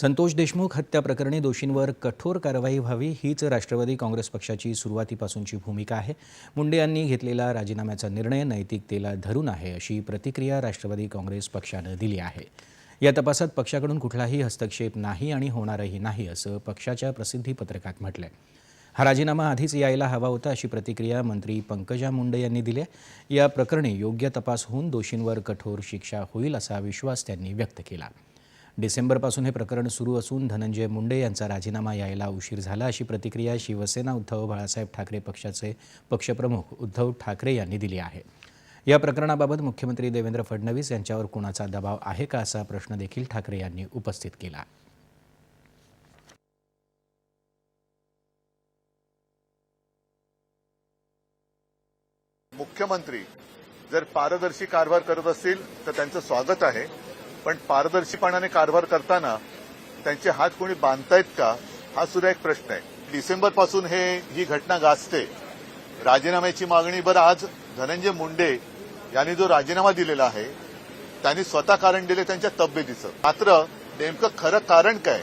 संतोष देशमुख हत्या प्रकरणी दोषींवर कठोर कारवाई व्हावी हीच राष्ट्रवादी काँग्रेस पक्षाची सुरुवातीपासूनची भूमिका आहे. मुंडे यांनी घेतलेला राजीनाम्याचा निर्णय नैतिकतेला धरून आहे अशी प्रतिक्रिया राष्ट्रवादी काँग्रेस पक्षानं दिली आहे. या तपासात पक्षाकडून कुठलाही हस्तक्षेप नाही आणि होणारही नाही असं पक्षाच्या प्रसिद्धी पत्रकात म्हटलंय. हा राजीनामा आधीच यायला हवा होता अशी प्रतिक्रिया मंत्री पंकजा मुंडे यांनी दिली आहे. या प्रकरणी योग्य तपास होऊन दोषींवर कठोर शिक्षा होईल असा विश्वास त्यांनी व्यक्त केला. डिसेंबरपासून हे प्रकरण सुरू असून धनंजय मुंडे यांचा राजीनामा यायला उशीर झाला अशी प्रतिक्रिया शिवसेना उद्धव बाळासाहेब ठाकरे पक्षाचे पक्षप्रमुख उद्धव ठाकरे यांनी दिली आहे. या प्रकरणाबाबत मुख्यमंत्री देवेंद्र फडणवीस यांच्यावर कुणाचा दबाव आहे का असा प्रश्न देखील ठाकरे यांनी उपस्थित केला. मुख्यमंत्री जर पारदर्शी कारभार करत असतील तर त्यांचं स्वागत आहे. पण पारदर्शीपणाने कारभार करताना त्यांचे हात कोणी बांधतायत का हा सुद्धा एक प्रश्न आहे. डिसेंबरपासून हे ही घटना गाजते. राजीनाम्याची मागणी बरं आज धनंजय मुंडे यांनी जो राजीनामा दिलेला आहे त्यांनी स्वतः कारण दिले त्यांच्या तब्येतीचं. मात्र नेमकं खरं कारण काय?